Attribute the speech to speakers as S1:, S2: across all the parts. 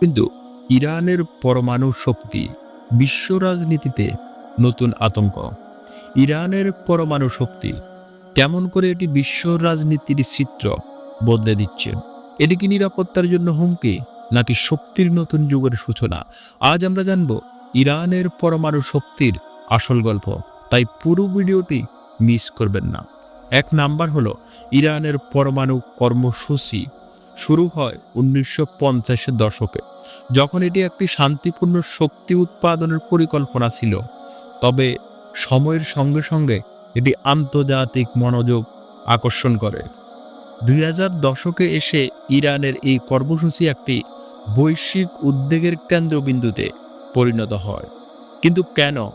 S1: কিন্তু ইরানের পরমাণু শক্তি বিশ্ব রাজনীতিতে নতুন আতঙ্ক। ইরানের পরমাণু শক্তি কেমন করে এটি বিশ্ব রাজনীতির চিত্র বদলে দিচ্ছে? এটি কি নিরাপত্তার জন্য হুমকি, নাকি শক্তির নতুন যুগের সূচনা? আজ আমরা জানব ইরানের পরমাণু শক্তির আসল গল্প। তাই পুরো ভিডিওটি মিস করবেন না। এক নাম্বার হলো ইরানের পরমাণু কর্মসূচি। শুরু হয় উনিশশো পঞ্চাশের দশকে। যখন এটি একটি শান্তিপূর্ণ শক্তি উৎপাদনের পরিকল্পনা ছিল, তবে সময়ের সঙ্গে সঙ্গে এটি আন্তর্জাতিক মনোযোগ আকর্ষণ করে। দুই হাজার দশকে এসে ইরানের এই কর্মসূচি একটি বৈশ্বিক উদ্বেগের কেন্দ্রবিন্দুতে পরিণত হয়। কিন্তু কেন?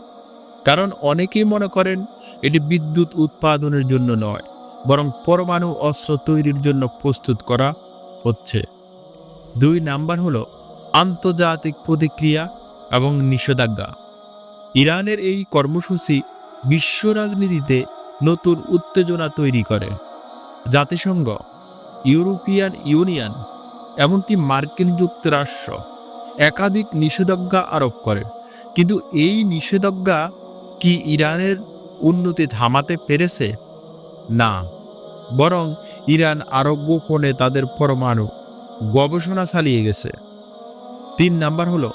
S1: কারণ অনেকেই মনে করেন এটি বিদ্যুৎ উৎপাদনের জন্য নয়, বরং পরমাণু অস্ত্র তৈরির জন্য প্রস্তুত করা হচ্ছে। দুই নাম্বার হলো আন্তর্জাতিক প্রতিক্রিয়া এবং নিষেধাজ্ঞা। ইরানের এই কর্মসূচি বিশ্ব রাজনীতিতে নতুন উত্তেজনা তৈরি করে। জাতিসংঘ, ইউরোপিয়ান ইউনিয়ন এমনকি মার্কিন যুক্তরাষ্ট্র একাধিক নিষেধাজ্ঞা আরোপ করে। কিন্তু এই নিষেধাজ্ঞা কি ইরানের উন্নতি থামাতে পেরেছে? না। বরং ইরান আরও গোপনে তাদের পরমাণু গবেষণা চালিয়ে গেছে। তিন নাম্বার হলো,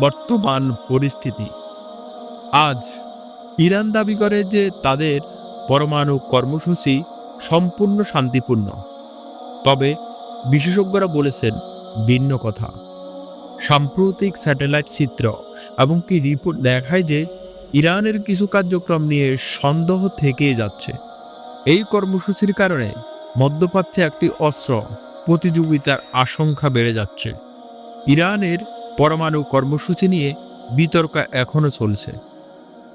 S1: বর্তমান পরিস্থিতি। আজ ইরান দাবি করে যে তাদের পরমাণু কর্মসূচি সম্পূর্ণ শান্তিপূর্ণ। তবে বিশেষজ্ঞরা বলেছেন, ভিন্ন কথা। সাম্প্রতিক স্যাটেলাইট চিত্র এবং কি রিপোর্ট দেখায় যে ইরানের কিছু কার্যক্রম নিয়ে সন্দেহ থেকেই যাচ্ছে। এই কর্মসূচির কারণে মধ্যপ্রাচ্যে একটি অস্ত্র প্রতিযোগিতার আশঙ্কা বেড়ে যাচ্ছে। ইরানের পরমাণু কর্মসূচি নিয়ে বিতর্ক এখনও চলছে।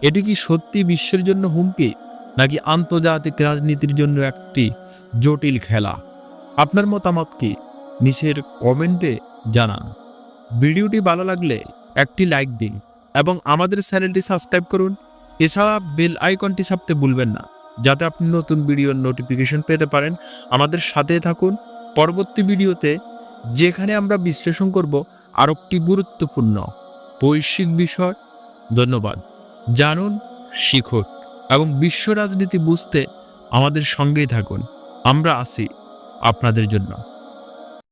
S1: এটি কি সত্যি বিশ্বের জন্য হুমকি, নাকি আন্তর্জাতিক রাজনীতির জন্য একটি জটিল খেলা? আপনার মতামত কি? নিচের কমেন্টে জানান। ভিডিওটি ভালো লাগলে একটি লাইক দিন এবং আমাদের চ্যানেলটি সাবস্ক্রাইব করুন। এছাড়া বেল আইকনটি ছাপতে ভুলবেন না। যাতে আপনি নতুন ভিডিওর নোটিফিকেশন পেতে পারেন। আমাদের সাথে থাকুন। পরবর্তী ভিডিওতে যেখানে আমরা বিশ্লেষণ করব, আর একটি গুরুত্বপূর্ণ, বৈশ্বিক বিষয়। ধন্যবাদ। জানুন, শিখুন এবং বিশ্ব রাজনীতি বুঝতে আমাদের সঙ্গেই থাকুন। আমরা আছি আপনাদের জন্য।